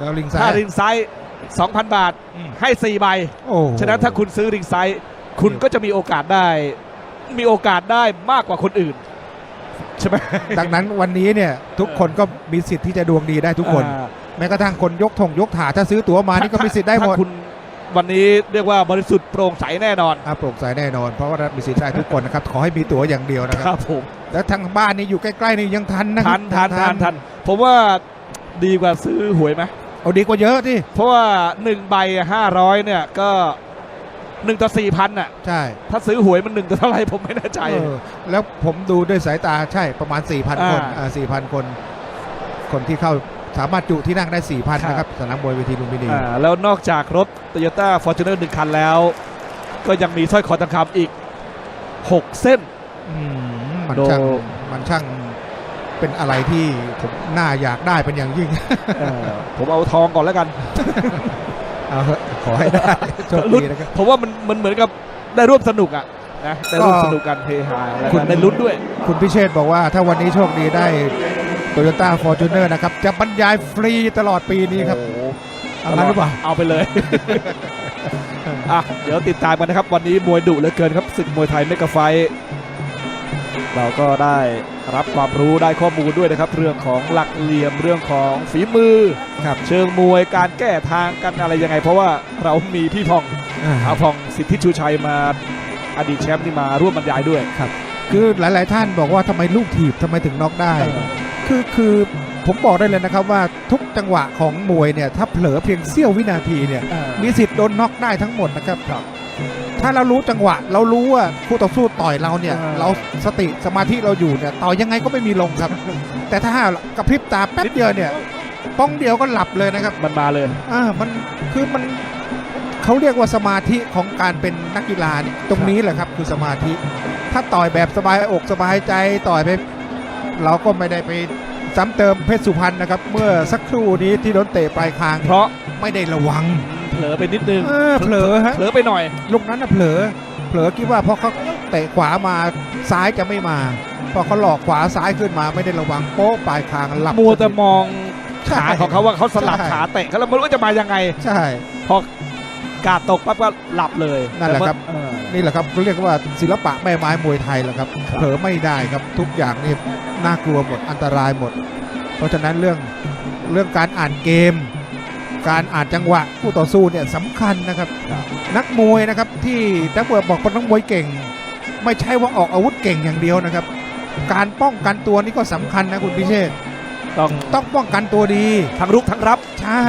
แล้วลิงซ้าถ้าย ริงไซส์2,000 บาทอืม ให้ 4 ใบ โอ้โหฉะนั้นถ้าคุณซื้อริงไซส์คุณก็จะมีโอกาสได้ มีโอกาสได้มากกว่าคนอื่น ใช่ไหมดังนั้นวันนี้เนี่ยทุกคนก็มีสิทธิ์ที่จะดวงดีได้ทุกคน อ่าแม้กระทั่งคนยกถงยกถาถ้าซื้อตั๋วมานี่ก็มีสิทธิ์ได้หมดถ้าคุณวันนี้เรียกว่าบริสุทธิ์โปร่งใสแน่นอน อะโปร่งใสแน่นอน เพราะว่ามีสิทธิ์ได้ทุกคนนะครับ ขอให้มีตั๋วอย่างเดียวนะคครัรับบผมแล้วทางบ้านนี่อยู่ใกล้ๆนี่ยังทันนะคทัรับนทันทันทันผมว่าดีกว่าซื้อหวยไหม เอาดีกว่าเยอะที่เพราะว่า1ใบห้าร้อยเนี่ยก็1ต่อ4พันน่ะใช่ ถ้าซื้อหวยมัน1ต่อเท่าไหร่ผมไม่แน่ใจ เออแล้วผมดูด้วยสายตาใช่ประมาณ 4,000 คนอ่าอ่า4,000คน คนที่เข้าสามารถจุที่นั่งได้ 4,000ครับนะครับสนามมวยเวทีลุมพินี อ่าแล้วนอกจากรถ Toyota Fortuner หนึ่งคันแล้ว ก็ยังมีสร้อยคอทองคำอีก 6 เส้นอืมมันโดช่างมันช่าง เป็นอะไรที่ผมน่าอยากได้เป็นอย่างยิ่งเอ่อผมเอาทองก่อนแล้วกันเอาเถอะขอให้ได้โชคลุ้นดีนะครับผมว่ามันมันเหมือนกับได้ร่วมสนุกอะนะได้ร่วมก็สนุกกันเฮฮาแล้วคุก็ณได้ลุ้นด้วย คุณพิเชษบอกว่าถ้าวันนี้โชคดีได้ Toyota Fortuner นะครับ จะบรรยายฟรีตลอดปีนี้ครับโอ้โหเอางั้นหรือเปล่าเอาไปเลยอะเดี๋ยวติดตามกันนะครับ วันนี้มวยดุเหลือเกินครับศึกมวยไทยเมกะไฟท์ เราก็ได้รับความรู้ได้ข้อมูลด้วยนะครับ เรื่องของหลักเหลี่ยมเรื่องของฝีมือครับเชิงมวยการแก้ทางกันอะไรยังไง เพราะว่าเรามีพี่พองอ่าอาพองสิทธิชูชัยมาอดีตแชมป์ที่มาร่วมบรรยายด้วยคือหลาย ๆ ท่านบอกว่าทำไมลูกถีบทำไมถึงน็อกได้ คือคือผมบอกได้เลยนะครับว่าทุกจังหวะของมวยเนี่ยถ้าเผลอเพียงเสี้ยววินาทีเนี่ยมีสิทธิ์โดนน็อกได้ทั้งหมดนะครับ ถ้าเรารู้จังหวะ เรารู้ว่าคู่ต่อสู้ต่อยเราเนี่ยอ่าเราสติสมาธิเราอยู่เนี่ยต่อยยังไงก็ไม่มีลงครับ แต่ถ้ากระพริบตาแป๊บเดียวเนี่ยป้องเดียวก็หลับเลยนะครับ มันมาเลยอ่ามันคือมันเขาเรียกว่าสมาธิของการเป็นนักกีฬาเนี่ยตรงนี้แหละครับคือสมาธิ ถ้าต่อยแบบสบายอกสบายใจต่อยไป เราก็ไม่ได้ไปซ้ำเติมเพชรสุพรรณนะครับ เมื่อสักครู่นี้ที่โดนเตะปลายคางเพราะไม่ได้ระวัง เผลอไปนิดนึงเออเผลอฮะ เผลอไปหน่อย ลูกนั้นน่ะเผลอ เผลอคิดว่าพอเขาเตะขวามาซ้ายจะไม่มา พอเขาหลอกขวาซ้ายขึ้นมาไม่ได้ระวังโป๊ะปลายคางหลับมัวแต่มองใช่ ขาของเขาว่าเขาสลับใช่ ขาเตะเขาแล้วไม่รู้ว่าจะมายังไง ใช่ พอกาดตกปั๊บก็หลับเลยนั่นแหละครับ เออ นี่แหละครับเรียกว่าศิลปะแม่ไม้มวยไทยแหละครับครับ เผลอไม่ได้ครับทุกอย่างนี่น่ากลัวหมดอันตรายหมด เพราะฉะนั้นเรื่องเรื่องการอ่านเกม การอ่านจังหวะคู่ต่อสู้เนี่ยสำคัญนะครับ นักมวยนะครับที่นักมวยบอกเป็นนักมวยเก่ง ไม่ใช่ว่าออกอาวุธเก่งอย่างเดียวนะครับ การป้องกันตัวนี่ก็สำคัญนะคุณพิเชษฐ์ต้องต้องป้องกันตัวดีทั้งรุกทั้งรับใช่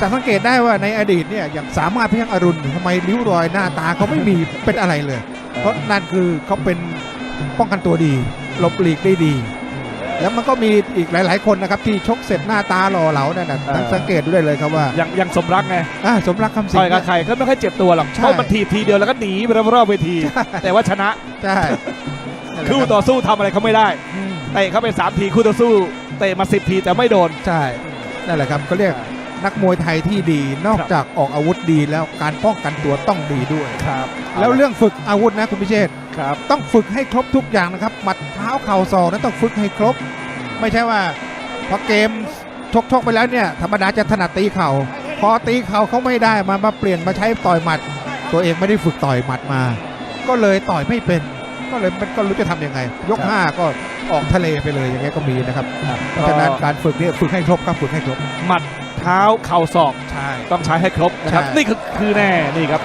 จะสังเกตได้ว่าในอดีตเนี่ยอย่างสามารถเพียงอรุณทำไมริ้วรอยหน้าตาเขาไม่มีเป็นอะไรเลย เพราะนั่นคือเขาเป็นป้องกันตัวดีหลบหลีกได้ดี แล้วมันก็มีอีกหลาย ๆ คนนะครับที่ชกเสร็จหน้าตาหล่อเหลานั่นนะเออ สังเกตดูได้เลยครับว่ายังยังสมรักไงอ่าสมรักคำสิต่งอยกับห์ใครก็ไม่ค่อยเจ็บตัวหรอกใช่ เพราะมันทีบทีเดียวแล้วก็หนีไปรอบๆเวที แต่ว่าชนะใช่นั่นแหละคู่รับต่อสู้ทำอะไรเขาไม่ได้อืมเตะเขาไปสามทีคู่ต่อสู้เตะมาสิบทีแต่ไม่โดน ใช่นั่นแหละครับเขาเรียกนักมวยไทยที่ดีนอกครับ จากออกอาวุธดีแล้วการป้องกันตัวต้องดีด้วย ครับ แล้วเรื่องฝึกอาวุธนะคุณพิเชษฐ์ ครับ ต้องฝึกให้ครบทุกอย่างนะครับหมัดเท้าเข่าศอกนั้นต้องฝึกให้ครบ ไม่ใช่ว่าพอเกมชกชกๆไปแล้วเนี่ยธรรมดาจะถนัดตีเข่า พอตีเข่าเขาไม่ได้มามาเปลี่ยนมาใช้ต่อยหมัด ตัวเองไม่ได้ฝึกต่อยหมัดมา ก็เลยต่อยไม่เป็น ก็เลยมันก็รู้จะทำยังไง ยกครับห้าก็ออกทะเลไปเลยอย่างเงี้ยก็มีนะครับเพราะฉะนั้นการฝึกเนี่ยฝึกให้ครบครับฝึกให้ครบหมัดเท้าเข่าศอกใช่ต้องใช้ให้ครบนะครับใช่นี่คือคือแน่นี่ครับ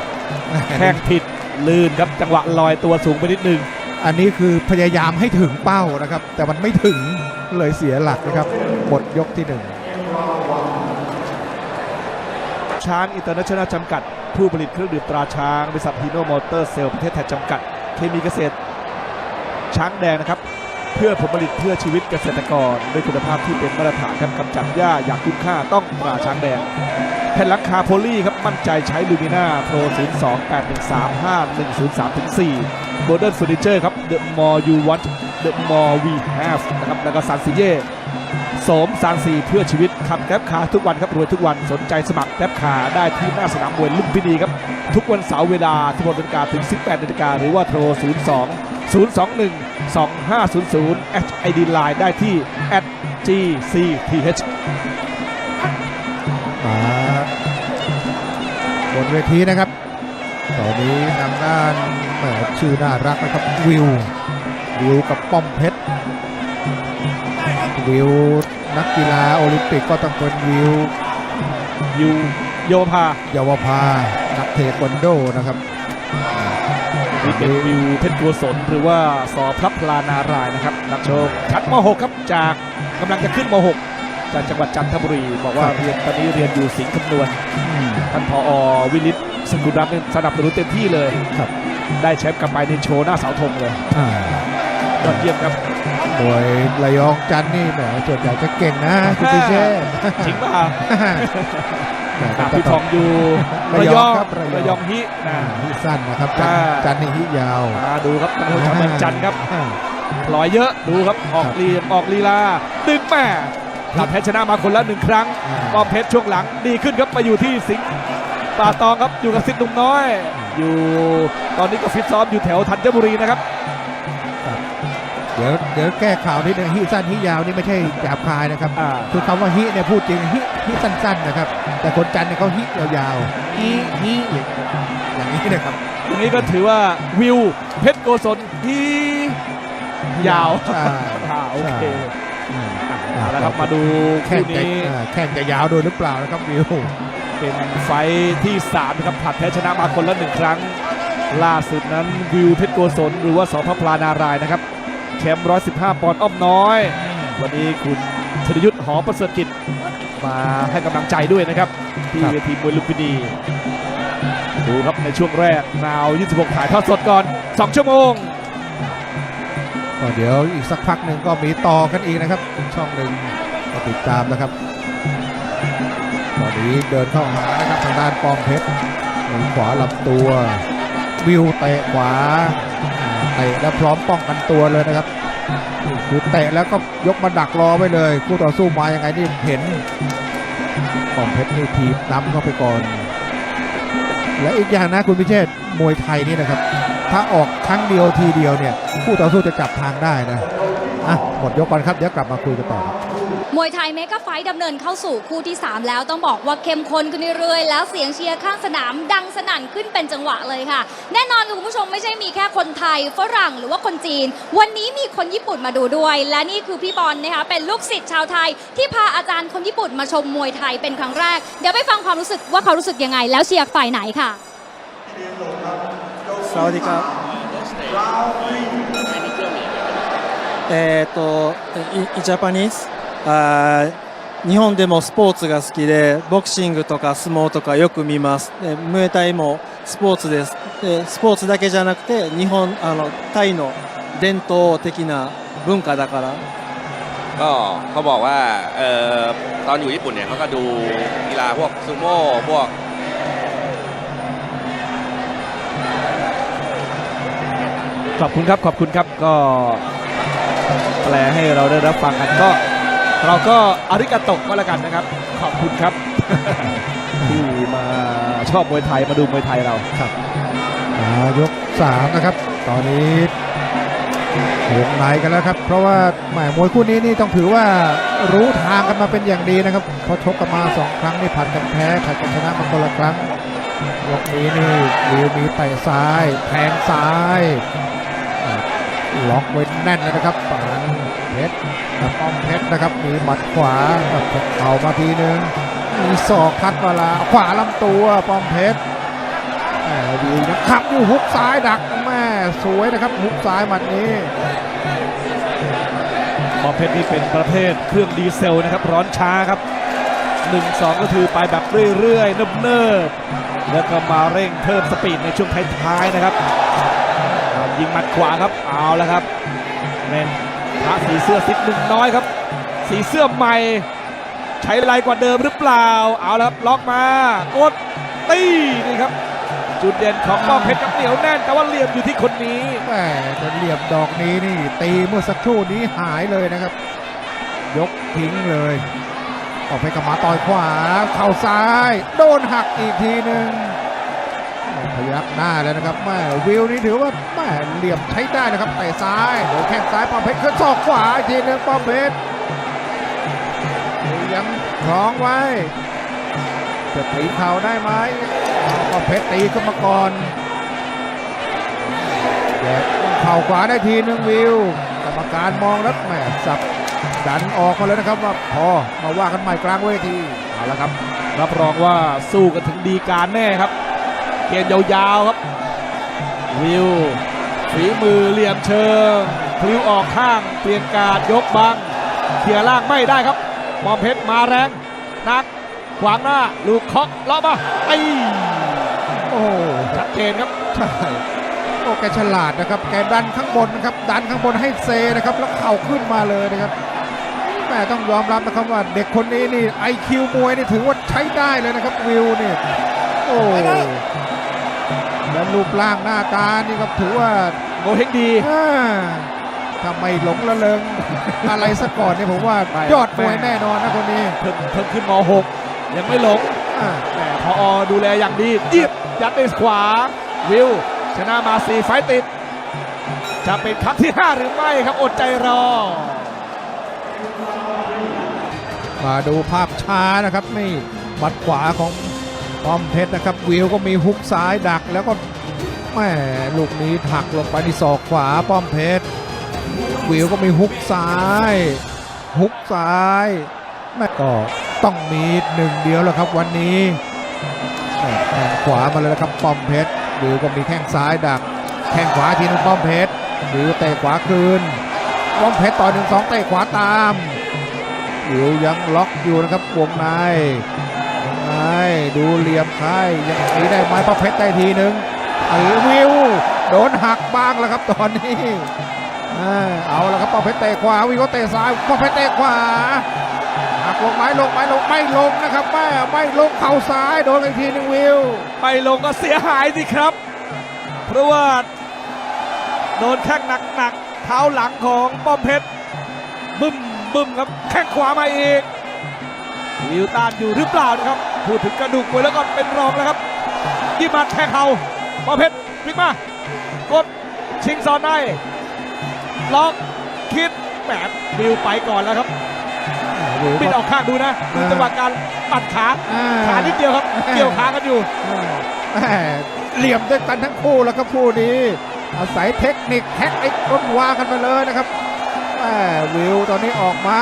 แข้งผิด ลื่นครับจังหวะลอยตัวสูงไปนิดนึง อันนี้คือพยายามให้ถึงเป้านะครับ แต่มันไม่ถึงเลยเสียหลักนะครับหมดยกที่หนึ่งช้างอินเตอร์เนชั่นแนลจำกัด ผู้ผลิตเครื่องดื่มตราช้างบริษัทฮีโนมอเตอร์เซลประเทศไทยจำกัด เคมีเกษตร ช้างแดงนะครับ เพื่อผลผลิตเพื่อชีวิตเกษตรกร ด้วยคุณภาพที่เป็นมาตรฐานครับกำจัดหญ้าอย่างคุ้มค่าต้องตราช้างแดง แผ่นหลังคาโพลีครับมั่นใจใช้ลูมิน่าโปร0 2 8 1 3 5 1 0 3 4 Modern Furniture ครับ The more you want the more we have นะครับแล้วก็ซานซิเย่สมซานซีเพื่อชีวิตขับแกร็บขาทุกวันครับรวยทุกวันสนใจสมัครแกร็บขาได้ที่หน้าสนามมวยลุมพินีครับ ทุกวันเสาร์เวลา16นาฬิกาถึง 18นาฬิกาหรือว่าโทร 02 021 2500 ID Line ได้ที่ @gcth นเวทีนะครับตอนนี้ทางด้านแหมชื่อน่ารักนะครับวิววิวกับป้อมเพชรวิวนักกีฬาโอลิมปิกก็ต้องเป็นวิวยูโยภาเยาวภานักเทควันโดนะครับนี่เป็นวิวเพชรกัวสนหรือว่าสอพระพลานารายณ์นะครับนักโชคชั้นม .6 ครับจากกำลังจะขึ้นม .6 จากจังหวัดจันทบุรี บอกว่าครับเรียนตอนนี้เรียนอยู่สิงห์คำนวณอืมท่านผอวิลิตสกุลรัตน์เนี่ยสนับสนุนเต็มที่เลยครับ ได้แชมป์กลับไปในโชว์หน้าเสาธงเลยอ่ายอดเยี่ยมครับมวยระยองจันทร์นี่แหมส่วนใหญ่จะเก่งนะคุณพิเชษฐ์จริงเปล่าแหมอะก็พี่ทต้องอยู่ระระยยอองงครับระยองระยองฮินะฮิสั้นนะครับจันทร์อ่าจันทร์นี่ฮิยาวมาดูครับท่านผู้ชมเมืองจันทร์ครับอ่าปล่อยเยอะดูครับออกครับลีออกลีลาดึงแม่ ผลัดแพ้ชนะมาคนละหนึ่งครั้งอ่าป้อมเพชรช่วงหลังดีขึ้นครับมาอยู่ที่สิงห์ป่าตองครับอยู่กับสิทธิ์หนุ่มน้อย อยู่ตอนนี้ก็ฟิตซ้อมอยู่แถวธัญบุรีนะครับ เดี๋ยวเดี๋ยวแก้ข่าวนิดนึงฮิสั้นฮิยาวนี่ไม่ใช่หยาบคายนะครับ อ่า คือคำว่าฮิเนี่ยพูดจริงฮิฮิสั้นๆนะครับ แต่คนจันทร์เนี่ยเขาฮิยาวๆฮิฮิอย่างนี้นะครับอย่างนี้ก็ถือว่าวิวเพชรโกศลที่ยาวใช่อ่าโอเค อืม เอาละครับมาดูแข่คู่งจะนี้อ่าแข่งจะยาวด้วยหรือเปล่านะครับวิว เป็นไฟท์ที่3นะครับผลัดแพ้ชนะมาคนละหนึ่งครั้ง ล่าสุดนั้นวิวเพชรโกศลหรือว่าสพพลานารายณ์นะครับแชมป์115 ปอนด์อ้อมน้อย วันนี้คุณธนยุทธ์หอประเสริฐกิจมาให้กำลังใจด้วยนะครับ ที่ครับเวทีมวยลุมพินีดูครับในช่วงแรกนาว26ถ่ายทอดสดก่อน 2 ชั่วโมง ก็เดี๋ยวอีกสักพักหนึ่งก็มีต่อกันอีกนะครับอีกช่องหนึ่งก็ติดตามนะครับตอนนี้เดินเข้าหานะครับทางด้านปอมเพชรมือขวาลำตัว วิวเตะขวาอ่าเตะแล้วพร้อมป้องกันตัวเลยนะครับคือเตะแล้วก็ยกมาดักรอไว้เลย คู่ต่อสู้มายังไงนี่เห็นปอมเพชรนี่ทีบนำเข้าไปก่อน และอีกอย่างนะคุณพิเชษมวยไทยนี่นะครับ ถ้าออกครั้งเดียวทีเดียวเนี่ยคู่ต่อสู้จะจับทางได้นะอะหมดยกก่อนครับเดี๋ยวกลับมาคุยกันต่อครับมวยไทยเมกะไฟดำเนินเข้าสู่คู่ที่ 3 แล้วต้องบอกว่าเข้มข้นขึ้นเรื่อยๆ แล้วเสียงเชียร์ข้างสนามดังสนั่นขึ้นเป็นจังหวะเลยค่ะ แน่นอนคุณผู้ชมไม่ใช่มีแค่คนไทยฝรั่งหรือว่าคนจีน วันนี้มีคนญี่ปุ่นมาดูด้วย และนี่คือพี่บอลนะคะเป็นลูกศิษย์ชาวไทย ที่พาอาจารย์คนญี่ปุ่นมาชมมวยไทยเป็นครั้งแรก เดี๋ยวไปฟังความรู้สึกว่าเขารู้สึกยังไง แล้วเชียร์ฝ่ายไหนค่ะ サワディカえー、とイイジャパニーズあー日本でもスポーツが好きでボクシングとか相撲とかよく見ますでムエタイもスポーツですでスポーツだけじゃなくて日本あのタイの伝統的な文化だから ก็เขาบอกว่าเอ่อตอนอยู่ญี่ปุ่นเนี่ยเขาก็ดูกีฬาพวกซูโม่พวก ขอบคุณครับขอบคุณครับก็แปลให้เราได้รับฟังกันก็ เราก็อาริกาโตะก็แล้วกันนะครับ ขอบคุณครับ ที่มาชอบมวยไทยมาดูมวยไทยเราอ่ายกสามนะครับ ตอนนี้วงในกันแล้วครับ เพราะว่าหมายมวยคู่นี้นี่ต้องถือว่ารู้ทางกันมาเป็นอย่างดีนะครับเพราะชกกันมาสองครั้งนี่ผัดกันแพ้ผัดกันชนะมาคนละครั้งยกนี้นี่วิวมีเตะซ้ายแทงซ้าย ล็อกไว้แน่นเลยนะครับปานเพชรกับป้อมเพชรนะครับมีหมัดขวากับเข่ามาทีนึงมีศอกคัดเวลาขวาลำตัวป้อมเพชรแหมวิวยับอยู่ฮุกซ้ายดักแม่สวยนะครับฮุกซ้ายหมัดนี้หมอเพชรนี่เป็นประเภทเครื่องดีเซลนะครับร้อนช้าครับ1 2 ก็คือไปแบบเรื่อยๆเนิบๆแล้วก็มาเร่งเพิ่มสปีดในช่วงท้ายๆนะครับ ยิงหมัดขวาครับเอาแล้วครับเน้นพระสีเสื้อสิทธิ์หนุ่มน้อยครับ สีเสื้อใหม่ ใช้ลายกว่าเดิมหรือเปล่า เอาแล้วครับล็อกมากดตีนี่ครับ จุดเด่นของป้อมเพชรกับเหนียวแน่น แต่ว่าเหลี่ยมอยู่ที่คนนี้แหมแต่เหลี่ยมดอกนี้นี่ตีเมื่อสักครู่นี้หายเลยนะครับ ยกทิ้งเลยออกไปกับมาต่อยขวา เข่าซ้าย โดนหักอีกทีหนึ่ง พยักหน้าแล้วนะครับแม่วิวนี่ถือว่าแม่เหลี่ยมใช้ได้นะครับเตะซ้ายโดนแข้งซ้ายป้อมเพชรขึ้นศอกขวาทีหนึ่งป้อมเพชรยังคล้องไว้จะตีเข่าได้ไหมป้อมเพชรตีขึ้นมาก่อนแยกเข่าขวาได้ทีนึงวิวกรรมการมองแล้วแหมสับดันออกมาเลยนะครับว่าพอมาว่ากันใหม่กลางเวทีเอาละครับ รับรองว่าสู้กันถึงดีการแน่ครับ เกมยาวๆครับ วิวฝีมือเหลี่ยมเชิงพลิ้วออกข้างเปลี่ยนการดยกบังเขี่ยล่างไม่ได้ครับปอมเพชรมาแรงนักขวางหน้าลูกเคาะเลาะมาไอ้โอ้โหชัดเจนครับใช่โอ้แกฉลาดนะครับ แกดันข้างบนนะครับ ดันข้างบนให้เซนะครับ แล้วเข่าขึ้นมาเลยนะครับแม่ต้องยอมรับนะครับว่าเด็กคนนี้นี่ไอคิวมวยนี่ถือว่าใช้ได้เลยนะครับวิวนี่โอ้ แล้วรูปร่างหน้าตานี่ก็ถือว่าโงเฮงดีอ่าถ้าไม่หลงละเริงอะไรซะก่อนเนี่ยผมว่าไม่ยอดมวยแน่นอนนะคนนี้เพิ่งเพิ่งขึ้นม .6 ยังไม่หลงอ่าแหมพอดูแลอย่างดีเยียบยัดด้วยขวา วิว ชนะมา4ไฟต์ติด จะเป็นครั้งที่ 5 หรือไม่ครับอดใจรอ มาดูภาพช้านะครับนี่หมัดขวาของ ป้อมเพชรนะครับวิวก็มีฮุกซ้ายดักแล้วก็แหมลูกนี้ถักลงไปที่ศอกขวาป้อมเพชรวิวก็มีฮุกซ้ายฮุกซ้ายแม่ก็ต้องมีหนึ่งเดียวแล้วครับวันนี้แม่ข้งขวามาเลยนะครับป้อมเพชรวิวก็มีแข้งซ้ายดักแข้งขวาทีนึงป้อมเพชรวิวเตะขวาคืนป้อมเพชรต่อหนึ่งสองเตะขวาตามวิวยังล็อกอยู่นะครับวงใน ดูเหลี่ยมใครยังตีได้ไหมป้าเพชรได้ทีหนึ่งเออวิว โดนหักบ้างแล้วครับตอนนี้เออเอาแล้วครับป้าเพชรเตะขวาวิวก็เตะซ้ายป้าเพชรเตะขวาหักลงไม้ลงไม้ลงไม่ลงนะครับแม่ไม่ลงเข่าซ้ายโดนอีกทีหนึ่งวิวไม่ลงก็เสียหายสิครับ เพราะว่าโดนแข้งหนักๆเท้าหลังของป้อมเพชรบึ้มบึ้มครับแข้งขวามาอีก วิวต้านอยู่หรือเปล่านะครับ พูดถึงกระดูกมวยแล้วก็เป็นรองแล้วครับยี่หมัดแทงเข่าป้อมเพชรพลิกมากดชิงซอนในล็อกคิดแหมวิวไปก่อนแล้วครับวิวปิดก็ออกข้างดูนะดูจังหวะการปัดขาอ่ขานิดเดียวครับ เกี่ยวขากันอยู่แม่เหลี่ยมด้วยกันทั้งคู่แล้วครับคู่นี้อาศัยเทคนิคแท็กไอ้ต้นวากันไปเลยนะครับแม่วิวตอนนี้ออกมา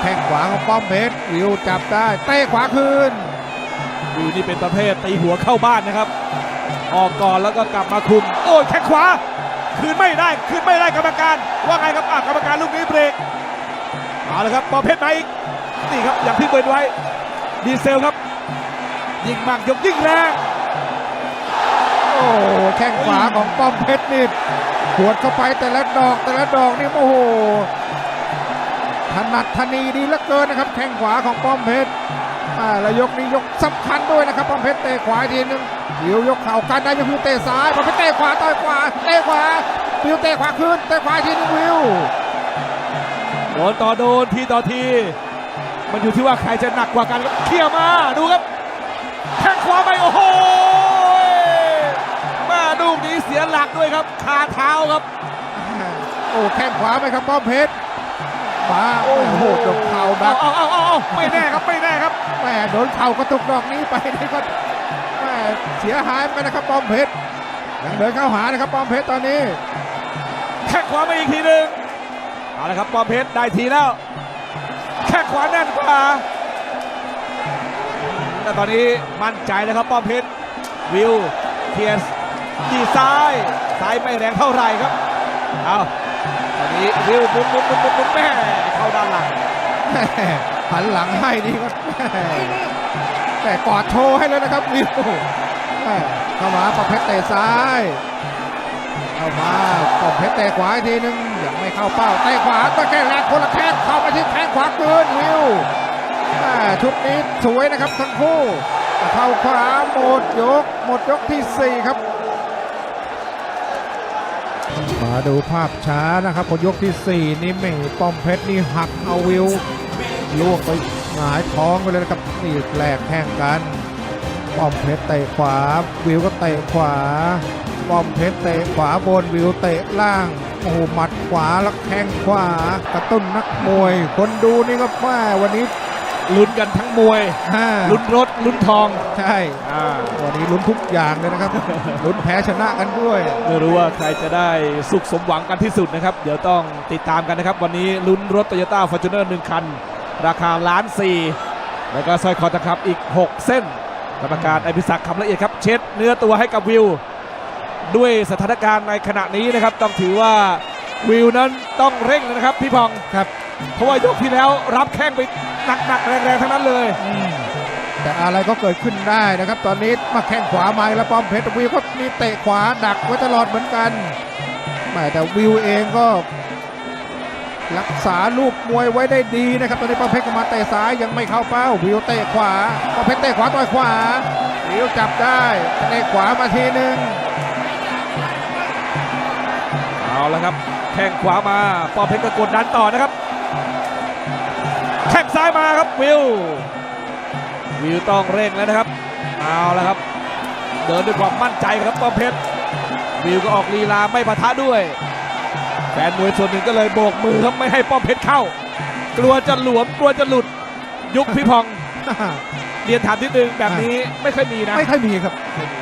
แข้งขวาของป้อมเพชรวิวจับได้เตะขวาคืนวิวนี่เป็นประเภทตีหัวเข้าบ้านนะครับ ออกก่อนแล้วก็กลับมาคุม โอ้ยแข้งขวา คืนไม่ได้คืนไม่ได้กรรมการ ว่าไงครับอะกรรมการลูกนี้เบรกเอาละครับปอเพชรมาอีกนี่ครับอย่างที่เบิร์นไว้ดีเซลครับ ยิงมากยกยิ่งแรงโอ้แข้งขวาของป้อมเพชรนี่ขวดเข้าไปแต่ละดอกแต่ละดอกนี่โอ้โห ถนัดทนีดีเหลือเกินนะครับแข้งขวาของป้อมเพชรอ่าแล้วยกนี้ยกสำคัญด้วยนะครับป้อมเพชรเตะขวาอีกทีนึงวิวยกเข่ากันได้ยกวิวเตะซ้ายป้อมเพชรเตะขวาต่อยขวาเตะขวาวิวเตะขวาขึ้นเตะขวาอีกทีนึงวิวโดนต่อโดนทีต่อที มันอยู่ที่ว่าใครจะหนักกว่ากันครับเคลียร์มาดูครับแข้งขวาไปโอ้โหมาลูกนี้เสียหลักด้วยครับคาเท้าครับโอ้แข้งขวาไปครับป้อมเพชร มาโอ้โหโดนเข่าดักเอาเอาเอาเอาไม่แน่ครับไม่แน่ครับแหม่โดนเข่ากระตุกดอกนี้ไปนี่ก็แหม่เสียหายเหมือนกันนะครับป้อมเพชรยังเดินเข้าหานะครับป้อมเพชรตอนนี้แข้งขวามาอีกทีหนึ่งเอาละครับปอมเพชรได้ทีแล้วแข้งขวาแน่นกว่าแต่ตอนนี้มั่นใจแล้วครับป้อมเพชรวิวเทียสดีซ้ายซ้ายไม่แรงเท่าไหร่ครับเอาตอ นนี้วิวมุนมุนมุนมุนมุนแม่เข้าด้านหลังแหม่หันหลังให้นี่ก็แม่แต่กอดโชว์ให้เลยนะครับวิวแม่เข้ามาปอมเพชรเตะซ้ายเข้ามาปอมเพชรเตะขวาอีกทีนึงยังไม่เข้าเป้าเตะขวาตะแกรงแรงคนละแข้งเข้าไปที่แข้งขวาเกินวิวแม่ชุดนี้สวยนะครับทั้งคู่เข้าขวาหมดยกหมดยกที่สี่ครับ มาดูภาพช้านะครับพอยกที่ 4 นี่ไม่ป้อมเพชรนี่หักเอาวิวลวกไปหงายท้องไปเลยนะครับนี่แหลกแข่งกัน ป้อมเพชรเตะขวา วิวก็เตะขวา ป้อมเพชรเตะขวาบนวิวเตะล่างโอ้โหหมัดขวาแล้วแข้งขวากระตุ้นนักมวย คนดูนี่ก็ว่วันนี้ ลุ้นกันทั้งมวย อ่าลุ้นรถ ลุ้นทองใช่อ่าวันนี้ลุ้นทุกอย่างเลยนะครับ ลุ้นแพ้ชนะกันด้วย ไม่รู้ว่าใครจะได้สุขสมหวังกันที่สุดนะครับ เดี๋ยวต้องติดตามกันนะครับ วันนี้ลุ้นรถ t o y ยต้าฟอร์จูเนอร์หนึ่งคัน ราคาล้านสี่แล้วก็สร้อยคอตะครับอีก 6 เส้น กรรมการอภิศักดิ์คำละเอียดครับ เช็ดเนื้อตัวให้กับวิว ด้วยสถานการณ์ในขณะนี้นะครับ ต้องถือว่าวิวนั้นต้องเร่งนะครับพี่พองครับ เพราะว่ายกที่แล้วรับแข้งไป หนักๆแรงๆทั้งนั้นเลยแต่อะไรก็เกิดขึ้นได้นะครับ ตอนนี้มาแข้งขวามาอีกแล้วป้อมเพชรวิวก็มีเตะขวาดักไว้ตลอดเหมือนกันแหม่แต่วิวเองก็รักษาลูกมวยไว้ได้ดีนะครับ ตอนนี้ป้อมเพชรก็มาเตะซ้ายยังไม่เข้าเป้า วิวเตะขวาป้อมเพชรเตะขวาต่อยขวาวิวจับได้เตะขวามาทีนึงเอาแล้วครับแข้งขวามาปอเพชรก็กดดันต่อนะครับ แข้งซ้ายมาครับวิว วิวต้องเร่งแล้วนะครับ เอาแล้วครับ เดินด้วยความมั่นใจครับปอเพชร วิวก็ออกลีลาไม่ปะทะด้วยแฟนมวยส่วนหนึ่งก็เลยโบกมือครับไม่ให้ป้อมเพชรเข้า กลัวจะหลวมกลัวจะหลุด ยุคพี่พอง เรียนถามนิดนึงแบบนี้ไม่เคยมีนะ ไม่ค่อยมีครับ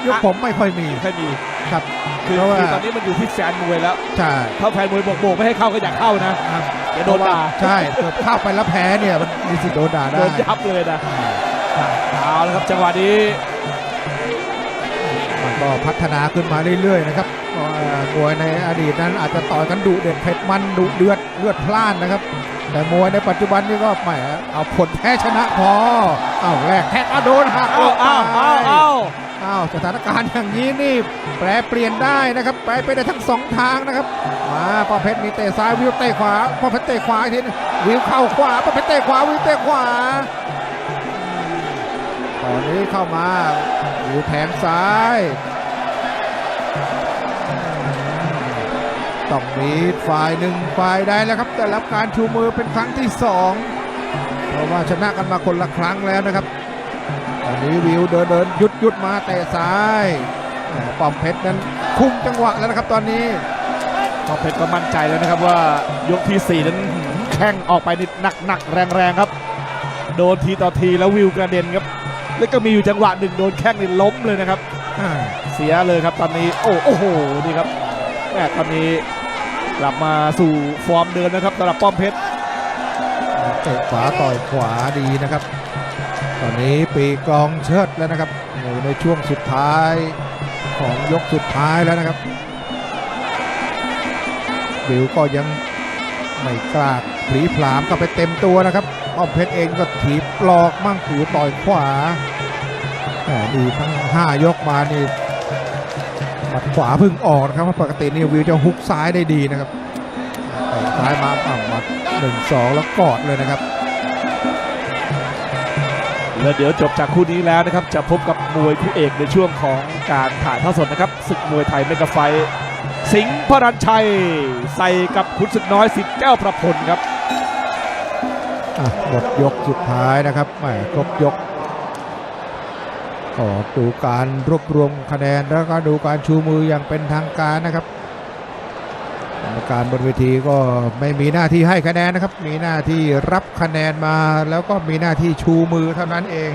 ยุคผมไม่ค่อยมีไม่เคยมี ครับคือเพราะว่าคือตอนนี้มันอยู่ที่แฟนมวยแล้ว ใช่ ถ้าแฟนมวยโบกๆไม่ให้เข้าก็อยากเข้านะเดี๋ยวโดนด่าใช่เกิดเข้าไปแล้วแพ้เนี่ยมันมีสิทธิ์โดนด่าโดได้นยับเลยนะเอาละครับจังหวะนี้มันก็พัฒนาขึ้นมาเรื่อยๆนะครับเพราะว่ามวยในอดีตนั้นอาจจะต่อยกันดุเด็ดเผ็ดมันดุเดือดเลือดพล่านนะครับ แต่มวยในปัจจุบันนี่ก็แหมเอาผลแพ้ชนะพอเอาแรกแค่โดนหักเอาเอาเอาเอาเอาสถานการณ์อย่างนี้นี่แปรเปลี่ยนได้นะครับแปรไปได้ทั้งสองทางนะครับมาป้อเพชรมีเตะซ้ายวิวเตะขวาป้อเพชรเตะขวาทีนวิวเข้าขวาป้อเพชรเตะขวาวิวเตะขวาตอนนี้เข้ามาอยู่แทงซ้าย ต้องมีฝ่ายหนึ่งฝ่ายใดแล้วครับได้รับการชูมือเป็นครั้งที่สองเพราะว่าชนะกันมาคนละครั้งแล้วนะครับตอนนี้วิวเดินเดินยุดยุดมาเตะซ้ายแหม่ป้อมเพชรนั้นคุมจังหวะแล้วนะครับตอนนี้ปอเพชรก็มั่นใจแล้วนะครับว่ายกที่ 4 นั้นแข้งออกไปนิดหนักหนักๆแรงๆครับ โดนทีต่อทีแล้ววิวกระเด็นครับ แล้วก็มีอยู่จังหวะหนึ่งโดนแข้งนี่ล้มเลยนะครับอ่าเสียเลยครับตอนนี้โอ้โอ้โหนี่ครับแม่ตอนนี้ กลับมาสู่ฟอร์มเดิมนะครับสำหรับป้อมเพชรเตะขวาต่อยขวาดีนะครับ ตอนนี้ปีกองเชิดแล้วนะครับอยู่ในช่วงสุดท้ายของยกสุดท้ายแล้วนะครับบิวก็ยังไม่กล้าผลีผลามก็ไปเต็มตัวนะครับอ้อมเพชรเองก็ถีบปลอกมั่งขือต่อยขวาแหมดูทั้ง 5 ยกมานี่ มัดขวาเพึ่งออกนะครับเพราะปกตินี่วิวจะฮุกซ้ายได้ดีนะครับเตะซ้ายมาอะหมัดหนึ่งสองแล้วกอดเลยนะครับ แล้วเดี๋ยวจบจากคู่นี้แล้วนะครับ จะพบกับมวยคู่เอกในช่วงของการถ่ายทอดสดนะครับศึกมวยไทยเมกะไฟท์สิงห์พรัญชัย ใส่กับคุณศึกน้อยสิทธิ์แก้วประพลครับอะหมดยกสุดท้ายนะครับแหมครบยก ก็ดูการรวบรวมคะแนนแล้วก็ดูการชูมืออย่างเป็นทางการนะครับกรรมการบนเวทีก็ไม่มีหน้าที่ให้คะแนนนะครับ มีหน้าที่รับคะแนนมาแล้วก็มีหน้าที่ชูมือเท่านั้นเอง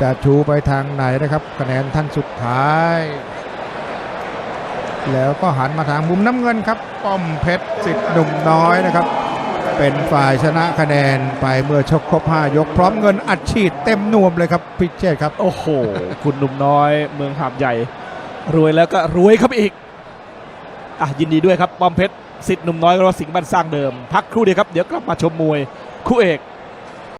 จะชูไปทางไหนนะครับ คะแนนท่านสุดท้าย แล้วก็หันมาทางมุมน้ำเงินครับ ป้อมเพชรสิทธิ์หนุ่มน้อยนะครับ เป็นฝ่ายชนะคะแนนไปเมื่อชกครบ 5 ยกพร้อมเงินอัดฉีดเต็มนวมเลยครับพิเชษครับ โอ้โห คุณหนุ่มน้อยเมืองหาบใหญ่ รวยแล้วก็รวยครับอีกอะยินดีด้วยครับ ป้อมเพชรสิทธิ์หนุ่มน้อยรอสิงห์บ้านสร้างเดิม พักครู่เดียวครับ เดี๋ยวกลับมาชมมวย คู่เอก